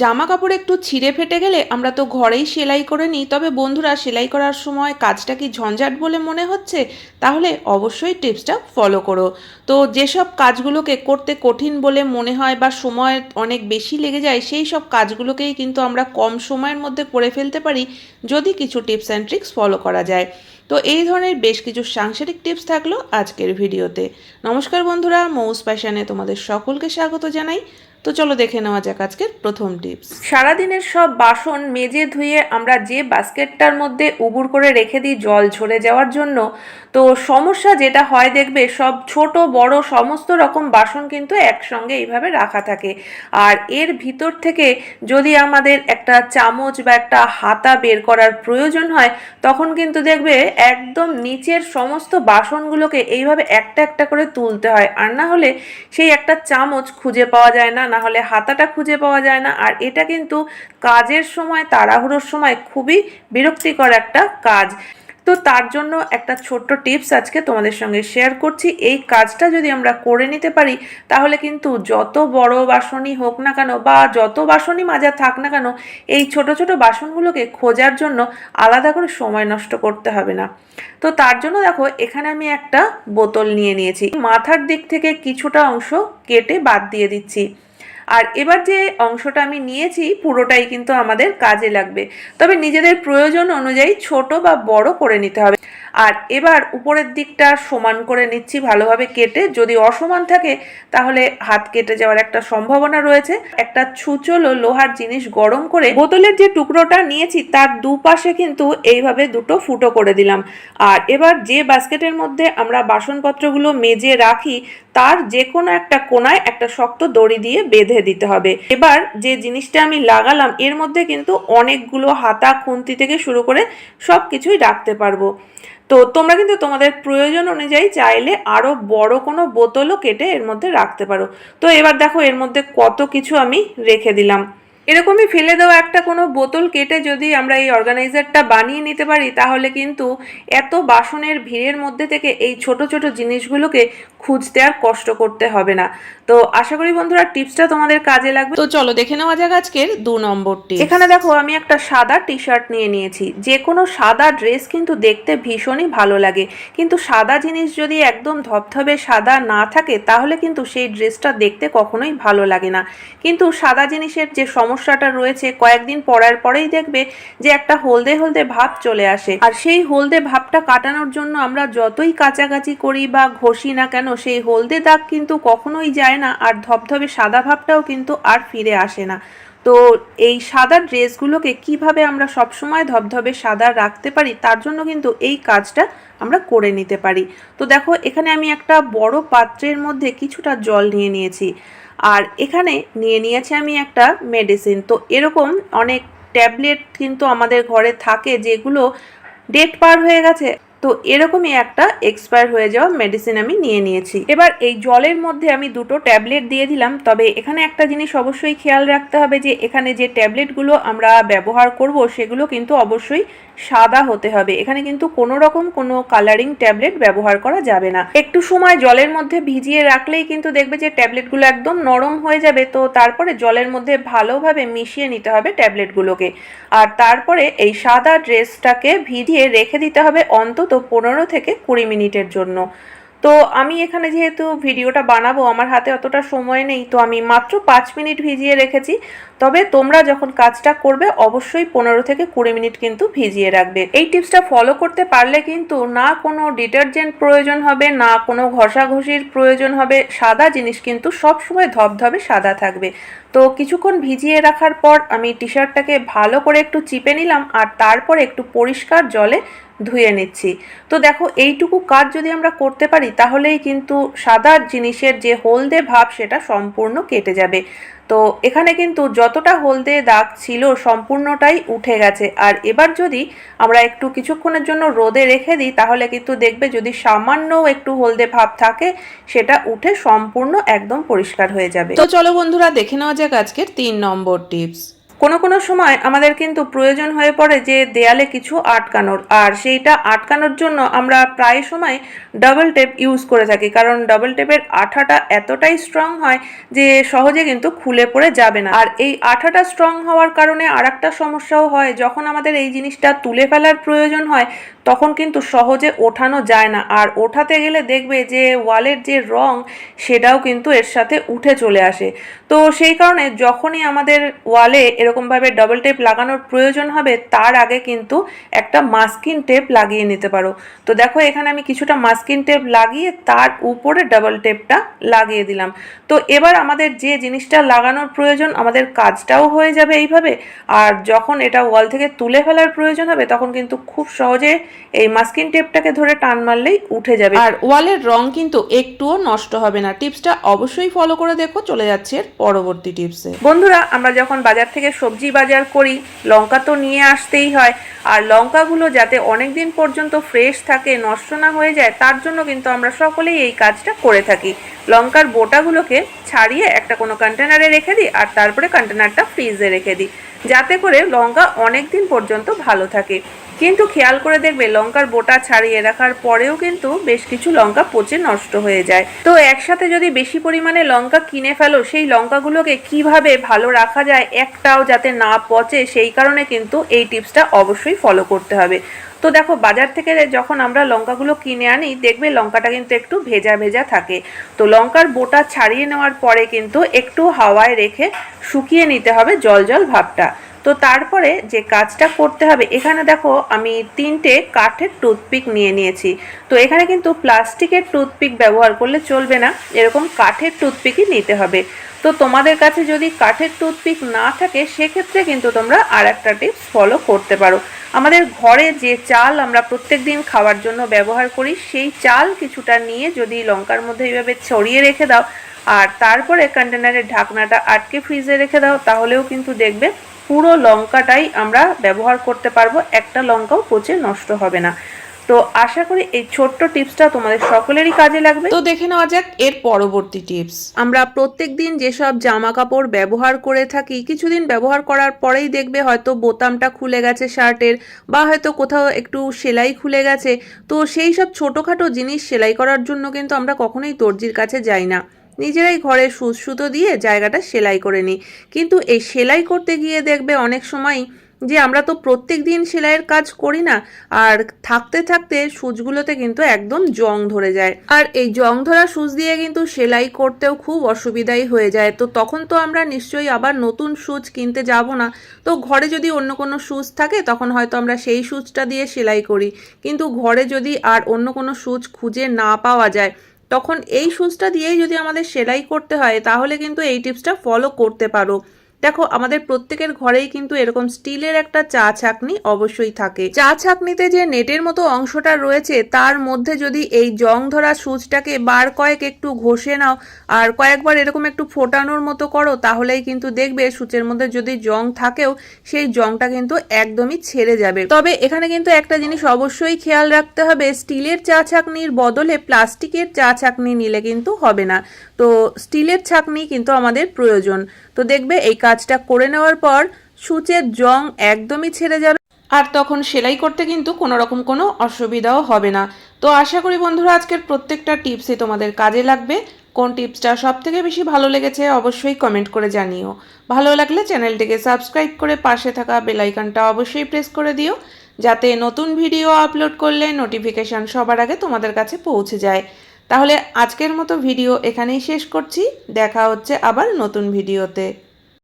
জামা কাপড় একটু ছিঁড়ে ফেটে গেলে আমরা তো ঘরেই সেলাই করে নিই। তবে বন্ধুরা, সেলাই করার সময় কাজটা কি ঝঞ্ঝাট বলে মনে হচ্ছে? তাহলে অবশ্যই টিপসটা ফলো করো। তো যেসব কাজগুলোকে করতে কঠিন বলে মনে হয় বা সময় অনেক বেশি লেগে যায়, সেই সব কাজগুলোকেই কিন্তু আমরা কম সময়ের মধ্যে করে ফেলতে পারি যদি কিছু টিপস অ্যান্ড ট্রিক্স ফলো করা যায়। তো এই ধরনের বেশ কিছু সাংসারিক টিপস থাকল আজকের ভিডিওতে। নমস্কার বন্ধুরা, মৌস প্যাশনে তোমাদের সকলকে স্বাগত জানাই। তো চলো দেখে নেওয়া যাক আজকের প্রথম টিপস সারাদিনের সব বাসন মেজে ধুয়ে আমরা যে বাস্কেটটার মধ্যে উবুর করে রেখে দিই জল ঝরে যাওয়ার জন্য, তো সমস্যা যেটা হয় দেখবে সব ছোট, বড়, সমস্ত রকম বাসন কিন্তু একসঙ্গে এইভাবে রাখা থাকে। আর এর ভিতর থেকে যদি আমাদের একটা চামচ বা একটা হাতা বের করার প্রয়োজন হয়, তখন কিন্তু দেখবে একদম নিচের সমস্ত বাসনগুলোকে এইভাবে একটা একটা করে তুলতে হয়। আর না হলে সেই একটা চামচ খুঁজে পাওয়া যায় না না হলে হাতাটা খুঁজে পাওয়া যায় না। আর এটা কিন্তু কাজের সময়, তাড়াহুড়োর সময় খুবই বিরক্তিকর একটা কাজ। তো তার জন্য একটা ছোট্ট টিপস আজকে তোমাদের সঙ্গে শেয়ার করছি। এই কাজটা যদি আমরা করে নিতে পারি, তাহলে কিন্তু যত বড় বাসনই হোক না কেন বা যত বাসনই মাজা থাক না কেন, এই ছোট ছোট বাসনগুলোকে খোঁজার জন্য আলাদা করে সময় নষ্ট করতে হবে না। তো তার জন্য দেখো, এখানে আমি একটা বোতল নিয়ে নিয়েছি। মাথার দিক থেকে কিছুটা অংশ কেটে বাদ দিয়ে দিচ্ছি। আর এবার যে অংশটা আমি নিয়েছি, পুরোটাই কিন্তু আমাদের কাজে লাগবে। তবে নিজেদের প্রয়োজন অনুযায়ী ছোট বা বড় করে নিতে হবে। আর এবার উপরের দিকটা সমান করে নিচ্ছি ভালোভাবে কেটে। যদি অসমান থাকে, তাহলে হাত কেটে যাওয়ার একটা সম্ভাবনা রয়েছে। একটা ছুচলো লোহার জিনিস গরম করে বোতলের যে টুকরোটা নিয়েছি, তার দুপাশে কিন্তু এইভাবে দুটো ফুটো করে দিলাম। আর এবার যে বাস্কেটের মধ্যে আমরা বাসনপত্রগুলো মেজে রাখি তার যে কোনো একটা কোনায় একটা শক্ত দড়ি দিয়ে বেঁধে দিতে হবে। এবার যে জিনিসটা আমি লাগালাম, এর মধ্যে কিন্তু অনেকগুলো হাতা, খুন্তি থেকে শুরু করে সব কিছুই রাখতে পারব। তো তোমরা কিন্তু তোমাদের প্রয়োজন অনুযায়ী চাইলে আরও বড় কোনো বোতলও কেটে এর মধ্যে রাখতে পারো। তো এবার দেখো এর মধ্যে কত কিছু আমি রেখে দিলাম। এরকমই ফেলে দেওয়া একটা কোনো বোতল কেটে যদি আমরা এই অর্গানাইজারটা বানিয়ে নিতে পারি, তাহলে কিন্তু এত বাসনের ভিড়ের মধ্যে থেকে এই ছোট ছোট জিনিসগুলোকে খুঁজতে আর কষ্ট করতে হবে না। তো আশা করি বন্ধুরা টিপসটা তোমাদের কাজে লাগবে। তো চলো দেখে নেওয়া যাক আজকের দু নম্বরটি এখানে দেখো আমি একটা সাদা টি শার্ট নিয়ে নিয়েছি। যে কোনো সাদা ড্রেস কিন্তু দেখতে ভীষণই ভালো লাগে। কিন্তু সাদা জিনিস যদি একদম ধবধবে সাদা না থাকে তাহলে কিন্তু সেই ড্রেসটা দেখতে কখনোই ভালো লাগে না। কিন্তু সাদা জিনিসের যে সমস্যাটা রয়েছে কয়েকদিন পরার পরেই দেখবে যে একটা হলদে হলদে ভাব চলে আসে। আর সেই হলদে ভাবটা কাটানোর জন্য আমরা যতই কাছাকাছি করি বা ঘষি না কেন সেই হলদে দাগ কিন্তু কখনোই যায় না, আর ধবধবে সাদা ভাবটাও কিন্তু আর ফিরে আসে না। তো এই সাদা ড্রেসগুলোকে কীভাবে আমরা সবসময় ধবধবে সাদা রাখতে পারি, তার জন্য কিন্তু এই কাজটা আমরা করে নিতে পারি। তো দেখো, এখানে আমি একটা বড় পাত্রের মধ্যে কিছুটা জল নিয়ে নিয়েছি। আর এখানে নিয়ে নিয়েছি আমি একটা মেডিসিন। তো এরকম অনেক ট্যাবলেট কিন্তু আমাদের ঘরে থাকে, যেগুলো ডেট পার হয়ে গেছে। তো এরকমই একটা এক্সপায়ার হয়ে যাওয়া মেডিসিন আমি নিয়ে নিয়েছি। এবার এই জলের মধ্যে আমি দুটো ট্যাবলেট দিয়ে দিলাম, তবে এখানে একটা জিনিস অবশ্যই খেয়াল রাখতে হবে যে, এখানে যে ট্যাবলেটগুলো আমরা ব্যবহার করব, সেগুলো কিন্তু অবশ্যই সাদা হতে হবে। এখানে কিন্তু কোনো রকম কোনো কালারিং ট্যাবলেট ব্যবহার করা যাবে না। একটু সময় জলের মধ্যে ভিজিয়ে রাখলেই কিন্তু দেখবে যে ট্যাবলেটগুলো একদম নরম হয়ে যাবে। তো তারপরে জলের মধ্যে ভালোভাবে মিশিয়ে নিতে হবে ট্যাবলেটগুলোকে আর তারপরে এই সাদা ড্রেসটাকে ভিজিয়ে রেখে দিতে হবে অন্তত পনেরো থেকে কুড়ি মিনিটের জন্য। তো আমি এখানে যেহেতু ভিডিওটা বানাবো, আমার হাতে অতটা সময় নেই, তো আমি মাত্র পাঁচ মিনিট ভিজিয়ে রেখেছি। তবে তোমরা যখন কাজটা করবে, অবশ্যই পনেরো থেকে কুড়ি মিনিট কিন্তু ভিজিয়ে রাখবে। এই টিপসটা ফলো করতে পারলে কিন্তু না কোনো ডিটারজেন্ট প্রয়োজন হবে, না কোনো ঘষাঘষির প্রয়োজন হবে, সাদা জিনিস কিন্তু সব সময় ধবধবে, সাদা থাকবে। তো কিছুক্ষণ ভিজিয়ে রাখার পর আমি টি শার্টটাকে ভালো করে একটু চিপে নিলাম, আর তারপর একটু পরিষ্কার জলে ধুয়ে নিচ্ছি। তো দেখো, এইটুকু কাজ যদি আমরা করতে পারি, তাহলেই কিন্তু সাদা জিনিসের যে হলদে ভাব, সেটা সম্পূর্ণ কেটে যাবে। তো এখানে কিন্তু যতটা হলদে দাগ ছিল, সম্পূর্ণটাই উঠে গেছে। আর এবার যদি আমরা একটু কিছুক্ষণের জন্য রোদে রেখে দিই, তাহলে কিন্তু দেখবে যদি সামান্য একটু হলদে ভাব থাকে, সেটা উঠে সম্পূর্ণ একদম পরিষ্কার হয়ে যাবে। তো চলো বন্ধুরা, দেখে নেওয়া যাক আজকের তিন নম্বর টিপস। কোনো কোনো সময় আমাদের কিন্তু প্রয়োজন হয়ে পড়ে যে দেয়ালে কিছু আটকানোর, আর সেইটা আটকানোর জন্য আমরা প্রায় সময় ডাবল টেপ ইউজ করে থাকি, কারণ ডাবল টেপের আঠাটা এতটাই স্ট্রং হয় যে সহজে কিন্তু খুলে পড়ে যাবে না। আর এই আঠাটা স্ট্রং হওয়ার কারণে আর একটা সমস্যাও হয়, যখন আমাদের এই জিনিসটা তুলে ফেলার প্রয়োজন হয়, তখন কিন্তু সহজে ওঠানো যায় না। আর ওঠাতে গেলে দেখবে যে ওয়ালের যে রং, সেটাও কিন্তু এর সাথে উঠে চলে আসে। তো সেই কারণে যখনই আমাদের ওয়ালে এরকমভাবে ডবল টেপ লাগানোর প্রয়োজন হবে তার আগে কিন্তু একটা মাস্কিন টেপ লাগিয়ে নিতে পারো। তো দেখো এখানে আমি কিছুটা মাস্কিন টেপ লাগিয়ে তার উপরে ডাবল টেপটা লাগিয়ে দিলাম। তো এবার আমাদের যে জিনিসটা লাগানোর প্রয়োজন আমাদের কাজটাও হয়ে যাবে এইভাবে। আর যখন এটা ওয়াল থেকে তুলে ফেলার প্রয়োজন হবে তখন কিন্তু খুব সহজে এই মাস্কিন টেপটাকে ধরে টান মারলেই উঠে যাবে। আর ওয়ালের রং কিন্তু একটুও নষ্ট হবে না। টিপসটা অবশ্যই ফলো করে দেখো। চলে যাচ্ছে এর পরবর্তী টিপসে। বন্ধুরা আমরা যখন বাজার থেকে সবজি বাজার করি, লঙ্কা তো নিয়ে আসতেই হয়। আর লঙ্কাগুলো যাতে অনেক দিন পর্যন্ত ফ্রেশ থাকে, নষ্ট না হয়ে যায়, তার জন্য কিন্তু আমরা সকলেই এই কাজটা করে থাকি। লঙ্কার বোটাগুলোকে ছাড়িয়ে একটা কোনো কন্টেনারে রেখে দিই, আর তারপরে কন্টেনারটা ফ্রিজে রেখে দিই। যাতে করে লঙ্কা অনেক দিন পর্যন্ত ভালো থাকে। কিন্তু খেয়াল করে দেখবে লঙ্কার বোটা ছাড়িয়ে রাখার পরেও কিন্তু বেশ কিছু লঙ্কা পচে নষ্ট হয়ে যায়। তো একসাথে যদি বেশি পরিমাণে লঙ্কা কিনে ফেলো, সেই লঙ্কাগুলোকে কীভাবে ভালো রাখা যায়, একটাও যাতে না পচে, সেই কারণে কিন্তু এই টিপসটা অবশ্যই ফলো করতে হবে। তো দেখো, বাজার থেকে যখন আমরা লঙ্কাগুলো কিনে আনি, দেখবে লঙ্কাটা কিন্তু একটু ভেজা ভেজা থাকে। তো লঙ্কার বোটা ছাড়িয়ে নেওয়ার পরে কিন্তু একটু হাওয়ায় রেখে শুকিয়ে নিতে হবে জল জল ভাবটা। তো তারপরে যে কাজটা করতে হবে, এখানে দেখো আমি তিনটে কাঠের টুথপিক নিয়ে নিয়েছি। তো এখানে কিন্তু প্লাস্টিকের টুথপিক ব্যবহার করলে চলবে না, এরকম কাঠের টুথপিকই নিতে হবে। তো তোমাদের কাছে যদি কাঠের টুথপিক না থাকে, সেক্ষেত্রে কিন্তু তোমরা আর একটা টিপস ফলো করতে পারো। আমাদের ঘরে যে চাল আমরা প্রত্যেক দিন খাওয়ার জন্য ব্যবহার করি, সেই চাল কিছুটা নিয়ে যদি লঙ্কার মধ্যে এইভাবে ছড়িয়ে রেখে দাও, আর তারপরে কন্টেনারের ঢাকনাটা আটকে ফ্রিজে রেখে দাও, তাহলেও কিন্তু দেখবে পুরো লঙ্কাটাই আমরা ব্যবহার করতে পারব। একটা লঙ্কাও পচে নষ্ট হবে না। তো আশা করি এই ছোট্ট টিপসটা তোমাদের সকলেরই কাজে লাগবে। তো দেখে নেওয়া যাক এর পরবর্তী টিপস। আমরা প্রত্যেক দিন যেসব জামা কাপড় ব্যবহার করে থাকি কিছুদিন ব্যবহার করার পরেই দেখবে হয়তো বোতামটা খুলে গেছে শার্টের বা হয়তো কোথাও একটু সেলাই খুলে গেছে। তো সেই সব ছোটোখাটো জিনিস সেলাই করার জন্য কিন্তু আমরা কখনোই দর্জির কাছে যাই না। নিজেরাই ঘরে সুচ সুতো দিয়ে জায়গাটা সেলাই করে নিই। কিন্তু এই সেলাই করতে গিয়ে দেখবে অনেক সময় যে আমরা তো প্রত্যেক দিন সেলাইয়ের কাজ করি না, আর থাকতে থাকতে সুচগুলোতে কিন্তু একদম জং ধরে যায়। আর এই জং ধরা সুচ দিয়ে কিন্তু সেলাই করতেও খুব অসুবিধাই হয়ে যায়। তো তখন তো আমরা নিশ্চয়ই আবার নতুন সুচ কিনতে যাব না। তো ঘরে যদি অন্য কোনো সুচ থাকে, তখন হয়তো আমরা সেই সুচটা দিয়ে সেলাই করি। কিন্তু ঘরে যদি আর অন্য কোনো সুচ খুঁজে না পাওয়া যায় তখন এই সুচটা দিয়েই যদি আমাদের সেলাই করতে হয়, তাহলে কিন্তু এই টিপসটা ফলো করতে পারো। দেখো, আমাদের প্রত্যেকের ঘরেই কিন্তু এরকম স্টিলের একটা চা ছাকনি অবশ্যই থাকে। চা ছাকনিতে যে নেটের মতো অংশটা রয়েছে, তার মধ্যে যদি এই জং ধরা সুচটাকে বার কয়েক একটু ঘষে নাও আর কয়েকবার এরকম একটু ফোটানোর মতো করো, তাহলেই কিন্তু দেখবে সুচের মধ্যে যদি জং থাকেও, সেই জংটা কিন্তু একদমই ছেড়ে যাবে। তবে এখানে কিন্তু একটা জিনিস অবশ্যই খেয়াল রাখতে হবে, স্টিলের চা ছাকনির বদলে প্লাস্টিকের চা ছাকনি নিলে কিন্তু হবে না। তো স্টিলের ছাকনি কিন্তু আমাদের প্রয়োজন। তো দেখবে এই কাজটা করে নেওয়ার পর সূচের জং একদমই ছেড়ে যাবে। আর তখন সেলাই করতে কিন্তু কোনো রকম কোনো অসুবিধাও হবে না। তো আশা করি বন্ধুরা, আজকের প্রত্যেকটা টিপসই তোমাদের কাজে লাগবে। কোন টিপসটা সব থেকে বেশি ভালো লেগেছে অবশ্যই কমেন্ট করে জানিও। ভালো লাগলে চ্যানেলটিকে সাবস্ক্রাইব করে পাশে থাকা বেলাইকনটা অবশ্যই প্রেস করে দিও, যাতে নতুন ভিডিও আপলোড করলে নোটিফিকেশান সবার আগে তোমাদের কাছে পৌঁছে যায়। তাহলে আজকের মতো ভিডিও এখানেই শেষ করছি। দেখা হচ্ছে আবার নতুন ভিডিওতে।